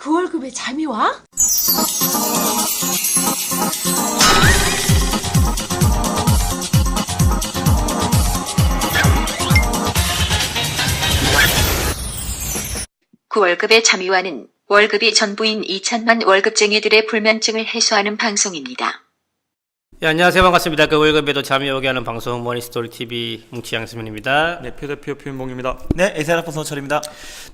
그 월급에 잠이 와? 그 월급의 잠이 와는 월급이 전부인 2천만 월급쟁이들의 불면증을 해소하는 방송입니다. 예, 안녕하세요. 반갑습니다. 그 월급에도 잠이 오게 하는 방송 머니스토리 TV 뭉치 양수민입니다. 네, 표대표 표현봉입니다. 네, 에세라폰 서철입니다.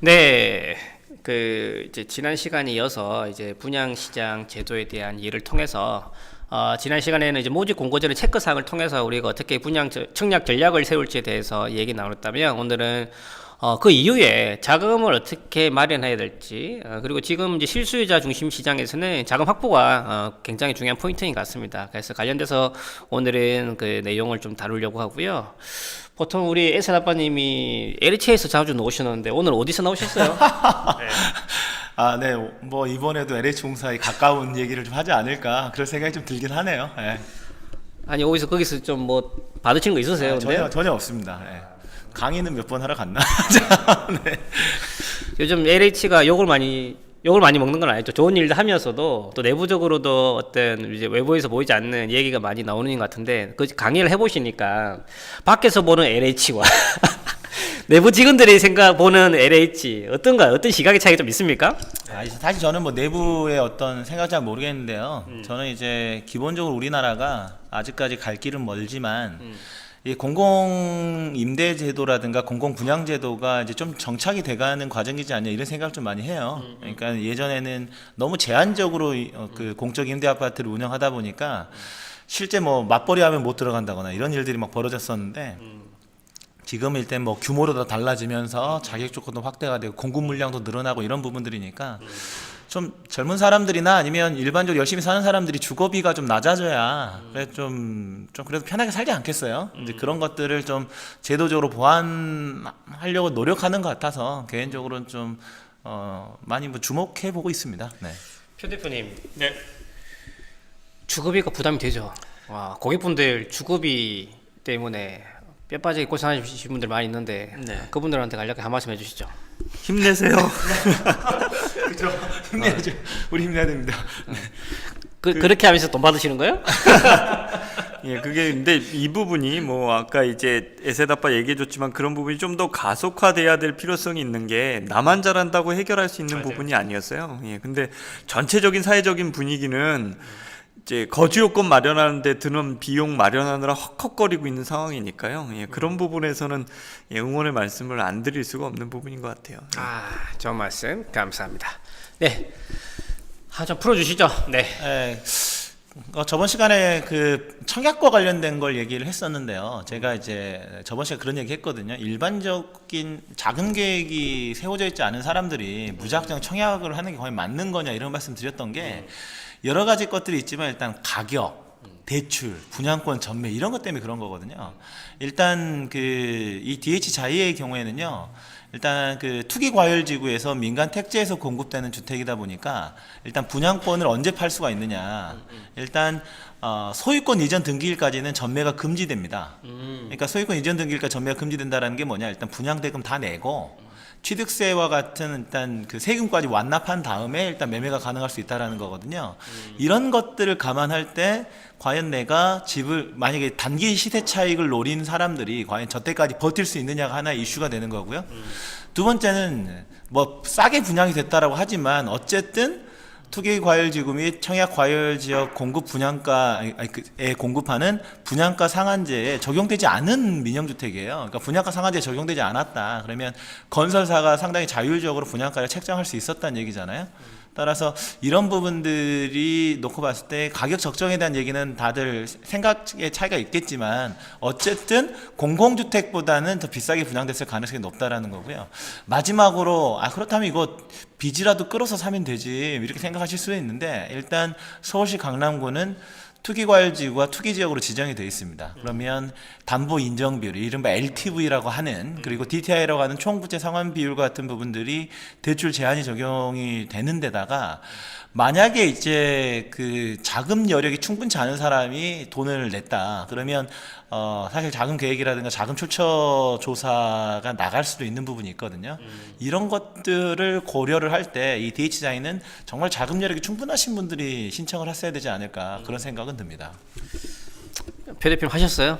네. 그 이제 지난 시간에 이어서 이제 분양 시장 제도에 대한 예를 통해서 어, 지난 시간에는 이제 모집 공고전의 체크 사항을 통해서 우리가 어떻게 분양 저- 청약 전략을 세울지에 대해서 얘기 나눴다면 오늘은 어, 그 이후에 자금을 어떻게 마련해야 될지 어, 그리고 지금 이제 실수요자 중심 시장에서는 자금 확보가 어, 굉장히 중요한 포인트인 것 같습니다. 그래서 관련돼서 오늘은 그 내용을 좀 다루려고 하고요. 보통 우리 에센 아빠님이 LH에서 자주 나오시는데 오늘 어디서 나오셨어요? 아, 네, 뭐 이번에도 LH공사에 가까운 얘기를 좀 하지 않을까 그런 생각이 좀 들긴 하네요. 예. 아니 어디서 거기서 좀 뭐 받으신 거 있으세요? 아, 전혀 전혀 없습니다. 예. 강의는 몇 번 하러 갔나? 자, 네. 요즘 LH가 욕을 많이 욕을 많이 먹는 건 아니죠. 좋은 일도 하면서도 또 내부적으로도 어떤 이제 외부에서 보이지 않는 얘기가 많이 나오는 것 같은데 그 강의를 해보시니까 밖에서 보는 LH와 내부 직원들이 생각 보는 LH 어떤가요? 어떤 시각의 차이가 좀 있습니까? 아, 사실 저는 뭐 내부의 어떤 생각 잘 모르겠는데요. 음. 저는 이제 기본적으로 우리나라가 아직까지 갈 길은 멀지만 음. 이 공공 임대 제도라든가 공공 분양 제도가 이제 좀 정착이 돼가는 과정이지 않냐 이런 생각을 좀 많이 해요. 음, 그러니까 예전에는 너무 제한적으로 이- 어, 그 공적 임대 아파트를 운영하다 보니까 실제 뭐 맞벌이 하면 못 들어간다거나 이런 일들이 막 벌어졌었는데 지금 일단 뭐 규모도 다 달라지면서 자격 조건도 확대가 되고 공급 물량도 늘어나고 이런 부분들이니까 좀 젊은 사람들이나 아니면 일반적으로 열심히 사는 사람들이 주거비가 좀 낮아져야 그래 좀, 좀 그래도 편하게 살지 않겠어요? 이제 그런 것들을 좀 제도적으로 보완하려고 노력하는 것 같아서 개인적으로는 좀 어, 많이 뭐 주목해 보고 있습니다. 네. 표 대표님 네. 주거비가 부담이 되죠. 와 고객분들 주거비 때문에 뼈 빠지게 고생하시는 분들 많이 있는데 네. 그분들한테 간략히 한 말씀 해주시죠. 힘내세요. 그렇죠. 힘내야죠. 우리 힘내야 됩니다. 그, 그, 렇게 하면서 돈 받으시는 거예요? 예, 그게 근데 이 부분이 뭐 아까 이제 에세다빠 얘기해줬지만 그런 부분이 좀 더 가속화돼야 될 필요성이 있는 게 나만 잘한다고 해결할 수 있는 부분이 아니었어요. 예, 근데 전체적인 사회적인 분위기는 이제 거주 요건 마련하는데 드는 비용 마련하느라 헉헉거리고 있는 상황이니까요. 예, 그런 부분에서는 예, 응원의 말씀을 안 드릴 수가 없는 부분인 것 같아요. 아, 좋은 말씀 감사합니다. 네, 아, 좀 풀어주시죠. 네. 예, 어, 저번 시간에 그 청약과 관련된 걸 얘기를 했었는데요. 제가 이제 저번 시간에 그런 얘기 했거든요. 일반적인 작은 계획이 세워져 있지 않은 사람들이 무작정 청약을 하는 게 거의 맞는 거냐 이런 말씀 드렸던 게 여러 가지 것들이 있지만 일단 가격, 대출, 분양권 전매 이런 것 때문에 그런 거거든요. 일단 그 이 DH 자이의 경우에는요. 일단 그 투기 과열 지구에서 민간 택지에서 공급되는 주택이다 보니까 일단 분양권을 언제 팔 수가 있느냐. 일단 어, 소유권 이전 등기일까지는 전매가 금지됩니다. 그러니까 소유권 이전 등기일까 전매가 금지된다라는 게 뭐냐? 일단 분양 대금 다 내고 취득세와 같은 일단 그 세금까지 완납한 다음에 일단 매매가 가능할 수 있다라는 거거든요. 이런 것들을 감안할 때 과연 내가 집을 만약에 단기 시세 차익을 노린 사람들이 과연 저때까지 버틸 수 있느냐가 하나의 이슈가 되는 거고요. 두 번째는 뭐 싸게 분양이 됐다라고 하지만 어쨌든 투기 과열 지구 및 청약 과열 지역 공급 분양가 아니, 아니, 그에 공급하는 분양가 상한제에 적용되지 않은 민영 주택이에요. 그러니까 분양가 상한제에 적용되지 않았다. 그러면 건설사가 상당히 자율적으로 분양가를 책정할 수 있었다는 얘기잖아요. 따라서 이런 부분들이 놓고 봤을 때 가격 적정에 대한 얘기는 다들 생각의 차이가 있겠지만 어쨌든 공공주택보다는 더 비싸게 분양됐을 가능성이 높다라는 거고요. 마지막으로 아 그렇다면 이거 빚이라도 끌어서 사면 되지 이렇게 생각하실 수도 있는데 일단 서울시 강남구는 투기과열지구와 투기지역으로 지정이 되어 있습니다. 그러면 담보 인정 비율, 이른바 LTV라고 하는 그리고 DTI라고 하는 총부채 상환 비율 같은 부분들이 대출 제한이 적용이 되는 데다가 만약에 이제 그 자금 여력이 충분치 않은 사람이 돈을 냈다. 그러면 어 사실 자금 계획이라든가 자금 출처 조사가 나갈 수도 있는 부분이 있거든요. 이런 것들을 고려를 할 때 이 DH자인은 정말 자금 여력이 충분하신 분들이 신청을 했어야 되지 않을까 그런 생각은 듭니다. 표 대표님 하셨어요?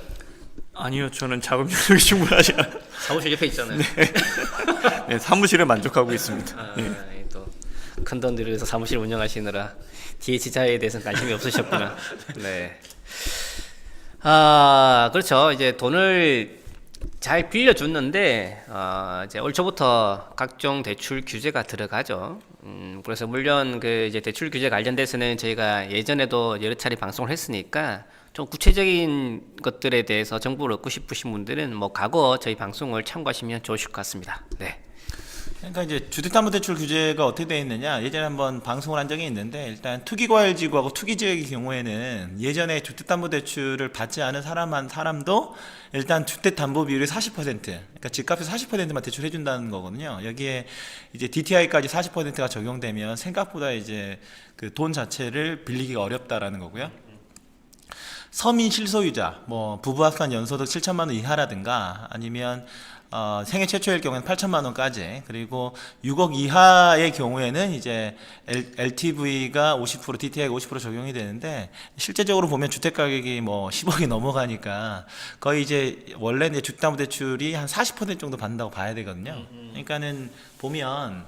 아니요, 저는 자금 여력이 충분하지 않아요. 사무실 옆에 있잖아요. 네, 사무실에 만족하고 있습니다. 아, 예. 또큰 돈 들여서 사무실 운영하시느라 DH자에 대해서는 관심이 없으셨구나. 네. 아 그렇죠. 이제 돈을 잘 빌려줬는데 어, 이제 올 초부터 각종 대출 규제가 들어가죠. 음, 그래서 물론 그 이제 대출 규제 관련돼서는 저희가 예전에도 여러 차례 방송을 했으니까 좀 구체적인 것들에 대해서 정보를 얻고 싶으신 분들은 뭐 과거 저희 방송을 참고하시면 좋으실 것 같습니다. 네. 그러니까 이제 주택담보대출 규제가 어떻게 되어 있느냐? 예전에 한번 방송을 한 적이 있는데 일단 투기과열지구하고 투기지역의 경우에는 예전에 주택담보대출을 받지 않은 사람 한 사람도 일단 주택담보 비율이 40% 그러니까 집값의 40%만 대출해 준다는 거거든요. 여기에 이제 DTI까지 40%가 적용되면 생각보다 이제 그 돈 자체를 빌리기가 어렵다라는 거고요. 서민 실소유자, 뭐 부부 합산 연소득 7천만 원 이하라든가 아니면 어, 생애 최초일 경우에는 8천만 원까지 그리고 6억 이하의 경우에는 이제 L, t v 가 50% DTI가 50% 적용이 되는데 실제적으로 보면 주택 가격이 뭐 10억이 넘어가니까 거의 이제 원래 이제 주택담보대출이 한 40% 정도 받는다고 봐야 되거든요. 그러니까는 보면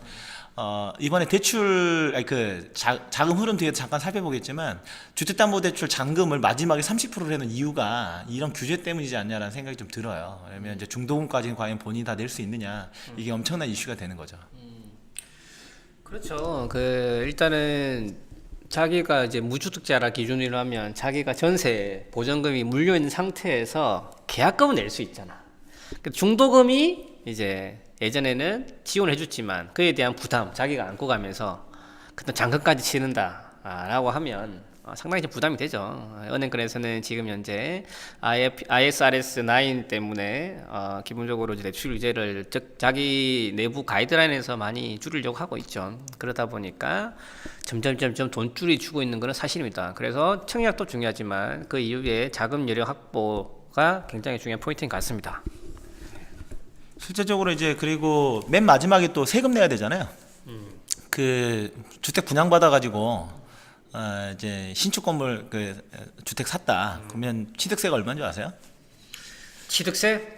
어, 이번에 대출, 아니 그 자, 자금 흐름 뒤에 잠깐 살펴보겠지만 주택담보대출 잔금을 마지막에 30%로 해놓은 이유가 이런 규제 때문이지 않냐라는 생각이 좀 들어요. 왜냐면 이제 중도금까지는 과연 본인이 다 낼 수 있느냐 이게 엄청난 이슈가 되는 거죠. 그렇죠. 그 일단은 자기가 이제 무주택자라 기준으로 하면 자기가 전세 보전금이 물려 있는 상태에서 계약금을 낼 수 있잖아. 그 중도금이 이제 예전에는 지원을 해줬지만 그에 대한 부담 자기가 안고 가면서 그때 잔금까지 치른다라고 하면 어, 상당히 좀 부담이 되죠. 은행권에서는 지금 현재 ISRS 9 때문에 어, 기본적으로 이제 대출 규제를 즉 자기 내부 가이드라인에서 많이 줄이려고 하고 있죠. 그러다 보니까 점점 점점 돈줄이 주고 있는 것은 사실입니다. 그래서 청약도 중요하지만 그 이후에 자금 여력 확보가 굉장히 중요한 포인트인 것 같습니다. 실제적으로 이제 그리고 맨 마지막에 또 세금 내야 되잖아요. 그 주택 분양 받아가지고 어, 이제 신축 건물 그 어, 주택 샀다. 그러면 취득세가 얼마인 줄 아세요? 취득세?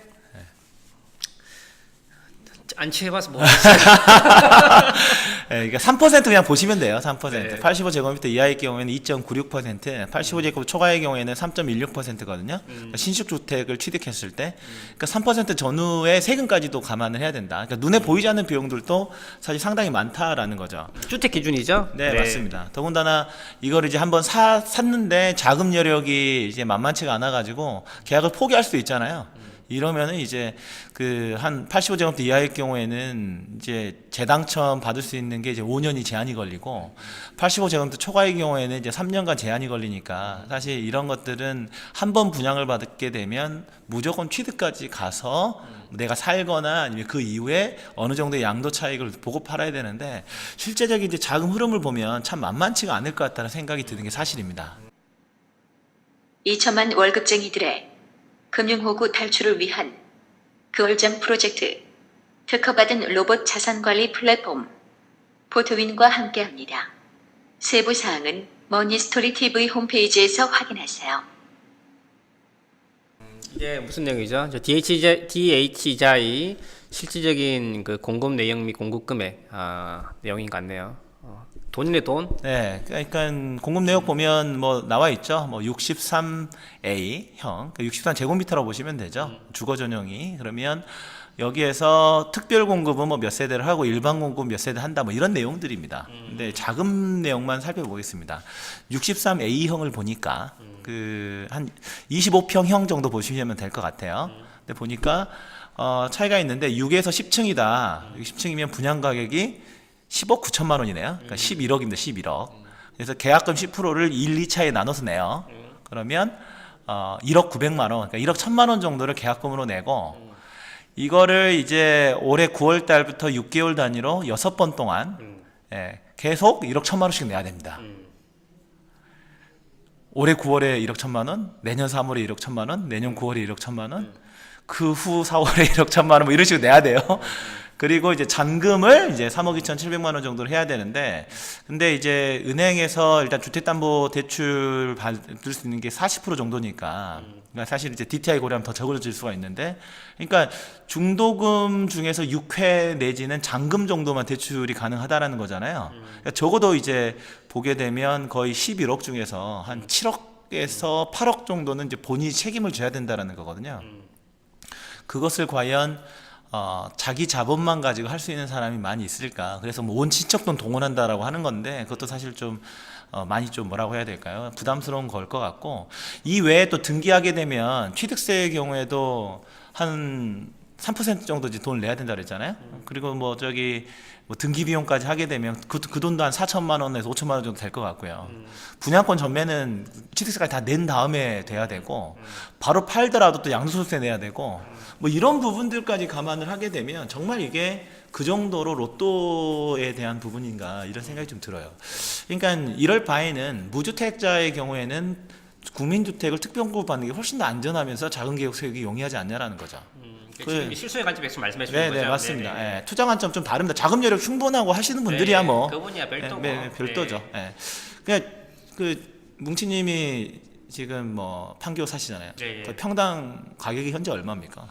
안 취해봐서 모르겠어요. 예, 그러니까 3% 그냥 보시면 돼요. 3%. 네. 85제곱미터 이하의 경우에는 2.96%, 85제곱 초과의 경우에는 3.16%거든요. 음. 그러니까 신축 주택을 취득했을 때, 그러니까 3% 전후에 세금까지도 감안을 해야 된다. 그러니까 눈에 보이지 않는 비용들도 사실 상당히 많다라는 거죠. 주택 기준이죠? 네, 맞습니다. 더군다나 이걸 이제 한번 사 샀는데 자금 여력이 이제 만만치가 않아 가지고 계약을 포기할 수도 있잖아요. 이러면은 이제 그 한 85제곱미터 이하의 경우에는 이제 재당첨 받을 수 있는 게 이제 5년이 제한이 걸리고 85제곱미터 초과의 경우에는 이제 3년간 제한이 걸리니까 사실 이런 것들은 한 번 분양을 받게 되면 무조건 취득까지 가서 내가 살거나 아니면 그 이후에 어느 정도의 양도 차익을 보고 팔아야 되는데 실제적인 이제 자금 흐름을 보면 참 만만치가 않을 것 같다는 생각이 드는 게 사실입니다. 2천만 월급쟁이들의 금융호구 탈출을 위한 그월잠 프로젝트 특허받은 로봇 자산관리 플랫폼 포토윈과 함께합니다. 세부 사항은 머니스토리 TV 홈페이지에서 확인하세요. 이게 무슨 내용이죠? 저 DH자, DH자의 실질적인 그 공급 내용 및 공급 금액 아, 내용인 것 같네요. 어, 돈이네 돈. 네, 그러니까 공급 내역 보면 뭐 나와 있죠. 뭐 63A 형, 63 제곱미터라고 보시면 되죠. 주거 전용이 그러면 여기에서 특별 공급은 뭐 몇 세대를 하고 일반 공급 몇 세대 한다 뭐 이런 내용들입니다. 근데 자금 내용만 살펴보겠습니다. 63A형을 보니까 그한 25평형 정도 보시면 될 것 같아요. 근데 보니까 어 차이가 있는데 6에서 10층이다. 10층이면 분양 가격이 10억 9천만 원이네요. 그러니까 11억입니다. 11억. 그래서 계약금 10%를 1, 2차에 나눠서 내요. 그러면 어 1억 900만 원, 그러니까 1억 1000만 원 정도를 계약금으로 내고 이거를 이제 올해 9월 달부터 6개월 단위로 6번 동안 예, 계속 1억 1000만 원씩 내야 됩니다. 올해 9월에 1억 1000만 원, 내년 3월에 1억 1000만 원, 내년 9월에 1억 1000만 원, 그 후 4월에 1억 1000만 원 뭐 이런 식으로 내야 돼요. 그리고 이제 잔금을 이제 3억 2,700만 원 정도를 해야 되는데 근데 이제 은행에서 일단 주택담보 대출 받을 수 있는 게 40% 정도니까 그러니까 사실 이제 DTI 고려하면 더 적어질 수가 있는데 그러니까 중도금 중에서 6회 내지는 잔금 정도만 대출이 가능하다라는 거잖아요. 그러니까 적어도 이제 보게 되면 거의 11억 중에서 한 7억에서 8억 정도는 이제 본인이 책임을 져야 된다라는 거거든요. 그것을 과연 어, 자기 자본만 가지고 할 수 있는 사람이 많이 있을까? 그래서 뭐 온 친척돈 동원한다라고 하는 건데 그것도 사실 좀 어, 많이 좀 뭐라고 해야 될까요? 부담스러운 걸 것 같고 이 외에 또 등기하게 되면 취득세의 경우에도 한 3% 정도 이제 돈을 내야 된다 그랬잖아요. 그리고 뭐 저기 뭐 등기 비용까지 하게 되면 그, 그 돈도 한 4천만 원에서 5천만 원 정도 될 것 같고요. 분양권 전매는 취득세까지 다 낸 다음에 돼야 되고 바로 팔더라도 또 양도소득세 내야 되고 뭐 이런 부분들까지 감안을 하게 되면 정말 이게 그 정도로 로또에 대한 부분인가 이런 생각이 좀 들어요. 그러니까 이럴 바에는 무주택자의 경우에는 국민주택을 특별공급 받는 게 훨씬 더 안전하면서 작은 개혁 세우기 용이하지 않냐라는 거죠. 그 지금 실수의 관점에서 말씀해 주는 네, 거죠. 네, 맞습니다. 예, 투자 관점 좀 다릅니다. 자금 여력 충분하고 하시는 분들이야 네, 뭐. 그분이야 별도고. 네, 네, 별도죠. 예. 그냥 그 뭉치님이 지금 뭐 판교 사시잖아요. 네, 예. 그 평당 가격이 현재 얼마입니까?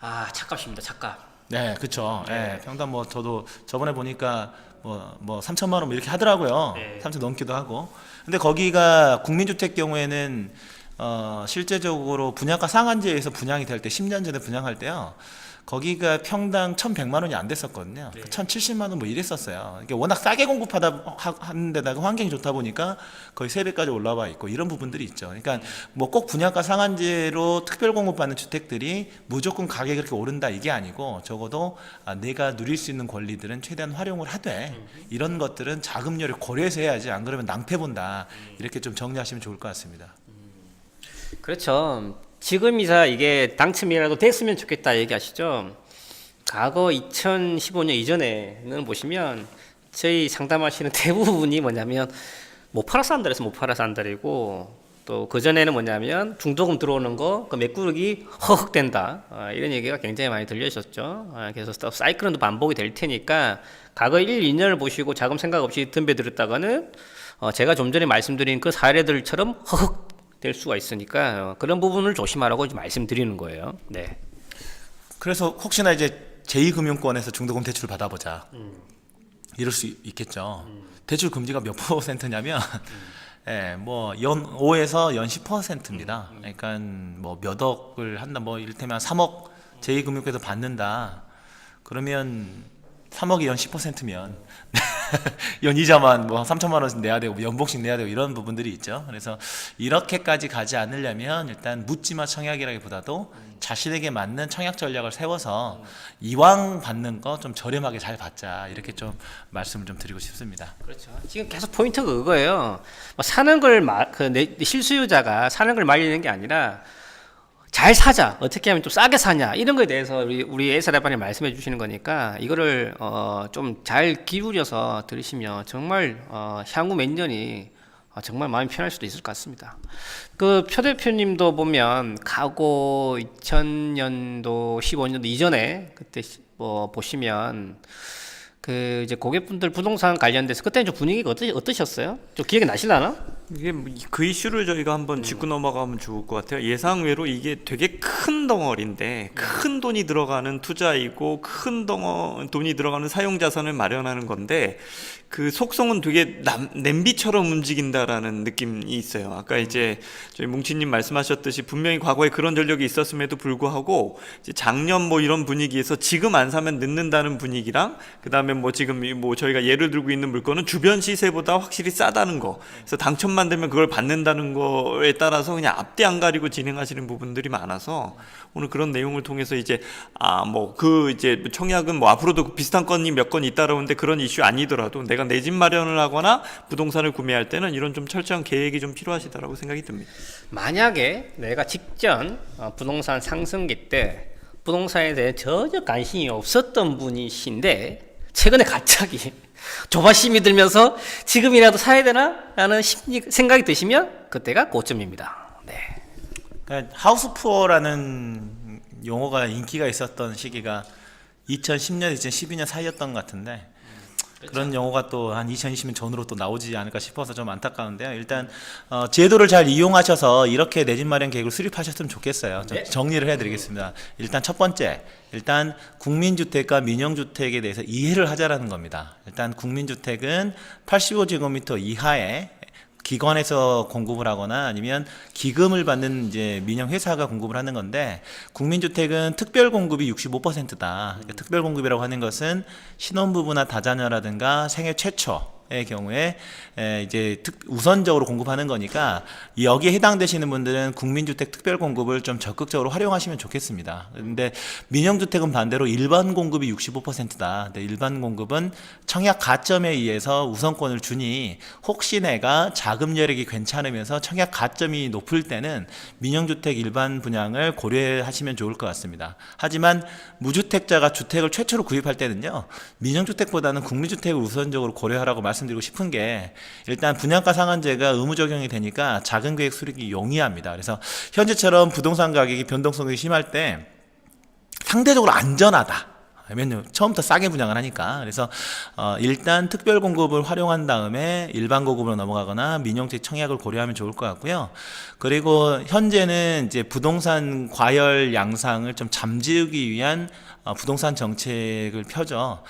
아 착값입니다. 착값. 네, 그렇죠. 네. 예, 평당 뭐 저도 저번에 보니까 뭐 뭐 3천만 원뭐 이렇게 하더라고요. 네. 3천 넘기도 하고. 근데 거기가 국민주택 경우에는 어 실제적으로 분양가 상한제에서 분양이 될 때 10년 전에 분양할 때요. 거기가 평당 1,100만 원이 안 됐었거든요. 네. 1,070만 원 뭐 이랬었어요. 이게 워낙 싸게 공급하다 하- 하는 데다가 환경이 좋다 보니까 거의 세배까지 올라와 있고 이런 부분들이 있죠. 그러니까 뭐 꼭 분양가 상한제로 특별 공급받는 주택들이 무조건 가격이 그렇게 오른다 이게 아니고 적어도 아, 내가 누릴 수 있는 권리들은 최대한 활용을 하되 이런 것들은 자금률을 고려해서 해야지 안 그러면 낭패 본다 이렇게 좀 정리하시면 좋을 것 같습니다. 그렇죠. 지금 이사 이게 당첨이라도 됐으면 좋겠다 얘기하시죠. 과거 2015년 이전에는 보시면 저희 상담하시는 대부분이 뭐냐면 못 팔아서 한다해서 못 팔아서 한다리고 또 그 전에는 뭐냐면 중도금 들어오는 거그 매꾸르기 허헉 된다 아, 이런 얘기가 굉장히 많이 들려주셨죠. 아, 그래서 또 사이클은 또 반복이 될 테니까 과거 1, 2년을 보시고 자금 생각 없이 덤벼 들었다가는 어, 제가 좀 전에 말씀드린 그 사례들처럼 허헉 될 수가 있으니까 어, 그런 부분을 조심하라고 말씀드리는 거예요. 네. 그래서 혹시나 이제 제2금융권에서 중도금 대출을 받아보자 이럴 수 있겠죠. 대출 금리가 몇 퍼센트냐면 예, 뭐연 5에서 연 10%입니다. 그러니까 뭐 몇 억을 한다 뭐 이를테면 3억 제2금융권에서 받는다. 그러면 3억이 연 10%면 연 이자만 뭐 3천만 원 내야 되고 연봉씩 내야 되고 이런 부분들이 있죠. 그래서 이렇게까지 가지 않으려면 일단 묻지마 청약이라기보다도 자신에게 맞는 청약 전략을 세워서 이왕 받는 거 좀 저렴하게 잘 받자 이렇게 좀 말씀을 좀 드리고 싶습니다. 그렇죠. 지금 계속 포인트가 그거예요. 뭐 사는 걸 마, 그 내, 실수요자가 사는 걸 말리는 게 아니라 잘 사자. 어떻게 하면 좀 싸게 사냐. 이런 거에 대해서 우리 우리 에사라반이 말씀해 주시는 거니까 이거를 어, 좀 잘 기울여서 들으시면 정말 어, 향후 몇 년이 어, 정말 마음이 편할 수도 있을 것 같습니다. 그 표 대표님도 보면 과거 2000년도 15년도 이전에 그때 시- 뭐 보시면 그 이제 고객분들 부동산 관련돼서 그때는 좀 분위기가 어떠, 어떠셨어요? 좀 기억이 나시려나? 이게 뭐그 이슈를 저희가 한번 짚고 넘어가면 좋을 것 같아요. 예상외로 이게 되게 큰 덩어리인데 큰 돈이 들어가는 투자이고 큰 덩어 돈이 들어가는 사용 자산을 마련하는 건데 그 속성은 되게 남, 냄비처럼 움직인다라는 느낌이 있어요. 아까 이제 저희 뭉치님 말씀하셨듯이 분명히 과거에 그런 전력이 있었음에도 불구하고 작년 뭐 이런 분위기에서 지금 안 사면 늦는다는 분위기랑 그 다음에 뭐 지금 이뭐 저희가 예를 들고 있는 물건은 주변 시세보다 확실히 싸다는 거. 그래서 당첨만 되면 그걸 받는다는 거에 따라서 그냥 앞뒤 안 가리고 진행하시는 부분들이 많아서 오늘 그런 내용을 통해서 이제 아 뭐 그 이제 청약은 뭐 앞으로도 비슷한 건이 몇건 잇따라오는데 그런 이슈 아니더라도 내가 내 집 마련을 하거나 부동산을 구매할 때는 이런 좀 철저한 계획이 좀 필요하시다라고 생각이 듭니다. 만약에 내가 직전 어, 부동산 상승기 때 부동산에 대해 전혀 관심이 없었던 분이신데 최근에 갑자기 조바심이 들면서 지금이라도 사야 되나? 라는 심리, 생각이 드시면 그때가 고점입니다. 네. 그러니까 하우스 푸어라는 용어가 인기가 있었던 시기가 2010년, 2012년 사이였던 것 같은데 그런 용어가 또 한 2020년 전으로 또 나오지 않을까 싶어서 좀 안타까운데요. 일단 어, 제도를 잘 이용하셔서 이렇게 내 집 마련 계획을 수립하셨으면 좋겠어요. 좀 정리를 해드리겠습니다. 일단 첫 번째, 일단 국민주택과 민영주택에 대해서 이해를 하자라는 겁니다. 일단 국민주택은 85제곱미터 이하의 기관에서 공급을 하거나 아니면 기금을 받는 이제 민영 회사가 공급을 하는 건데 국민주택은 특별 공급이 65%다. 그러니까 특별 공급이라고 하는 것은 신혼부부나 다자녀라든가 생애 최초 의 경우에 에, 이제 특, 우선적으로 공급하는 거니까 여기에 해당되시는 분들은 국민주택 특별 공급을 좀 적극적으로 활용하시면 좋겠습니다. 근데 민영주택은 반대로 일반 공급이 65%다. 근데 일반 공급은 청약 가점에 의해서 우선권을 주니 혹시 내가 자금 여력이 괜찮으면서 청약 가점이 높을 때는 민영주택 일반 분양을 고려하시면 좋을 것 같습니다. 하지만 무주택자가 주택을 최초로 구입할 때는요, 민영주택보다는 국민주택을 우선적으로 고려하라고 말씀 드리고 싶은 게 일단 분양가 상한제가 의무 적용이 되니까 작은 계획 수립이 용이합니다. 그래서 현재처럼 부동산 가격이 변동성이 심할 때 상대적으로 안전하다. 왜냐면 처음부터 싸게 분양을 하니까 그래서 어, 일단 특별 공급을 활용한 다음에 일반 공급으로 넘어가거나 민영주택 청약을 고려하면 좋을 것 같고요. 그리고 현재는 이제 부동산 과열 양상을 좀 잠재우기 위한 어, 부동산 정책을 펴죠.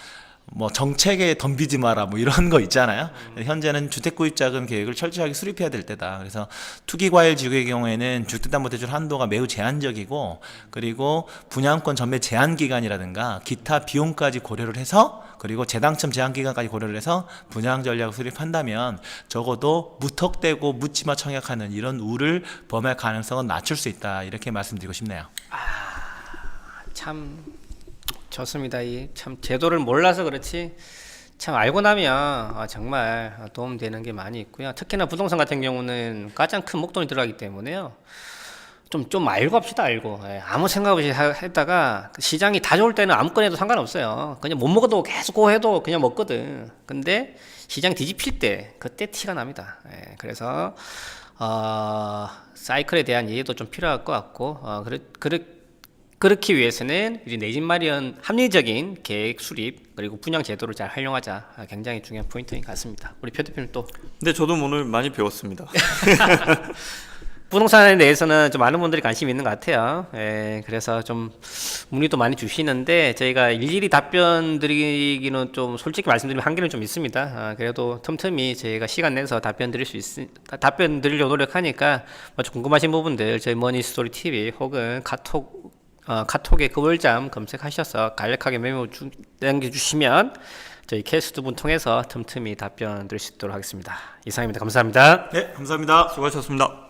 뭐 정책에 덤비지 마라 뭐 이런 거 있잖아요. 현재는 주택구입자금 계획을 철저하게 수립해야 될 때다. 그래서 투기과열 지구의 경우에는 주택담보대출 한도가 매우 제한적이고 그리고 분양권 전매 제한 기간이라든가 기타 비용까지 고려를 해서 그리고 재당첨 제한 기간까지 고려를 해서 분양 전략을 수립한다면 적어도 무턱대고 묻지마 청약하는 이런 우를 범할 가능성은 낮출 수 있다. 이렇게 말씀드리고 싶네요. 참 좋습니다. 이 참 제도를 몰라서 그렇지 참 알고 나면 아, 정말 도움되는 게 많이 있고요. 특히나 부동산 같은 경우는 가장 큰 목돈이 들어가기 때문에요. 좀, 좀 알고 합시다, 알고. 예, 아무 생각 없이 하- 했다가 그 시장이 다 좋을 때는 아무거나 해도 상관없어요. 그냥 못 먹어도 계속 고 해도 그냥 먹거든. 근데 시장 뒤집힐 때 그때 티가 납니다. 예, 그래서, 어, 사이클에 대한 이해도 좀 필요할 것 같고, 어, 그렇, 그렇, 그렇기 위해서는 이제 내 집 마련 합리적인 계획 수립 그리고 분양 제도를 잘 활용하자 아, 굉장히 중요한 포인트인 것 같습니다. 우리 표 대표님 또 근데 저도 오늘 많이 배웠습니다. 부동산에 대해서는 좀 많은 분들이 관심이 있는 것 같아요. 예, 그래서 좀 문의도 많이 주시는데 저희가 일일이 답변 드리기는 좀 솔직히 말씀드리면 한계는 좀 있습니다. 아, 그래도 틈틈이 저희가 시간 내서 답변 드릴 수 있, 답변 드리려고 노력하니까 뭐좀 궁금하신 부분들 저희 머니스토리 TV 혹은 카톡 어, 카톡에 그월잠 검색하셔서 간략하게 메모 주, 남겨주시면 저희 캐스트 분 통해서 틈틈이 답변 드릴 수 있도록 하겠습니다. 이상입니다. 감사합니다. 네, 감사합니다. 수고하셨습니다.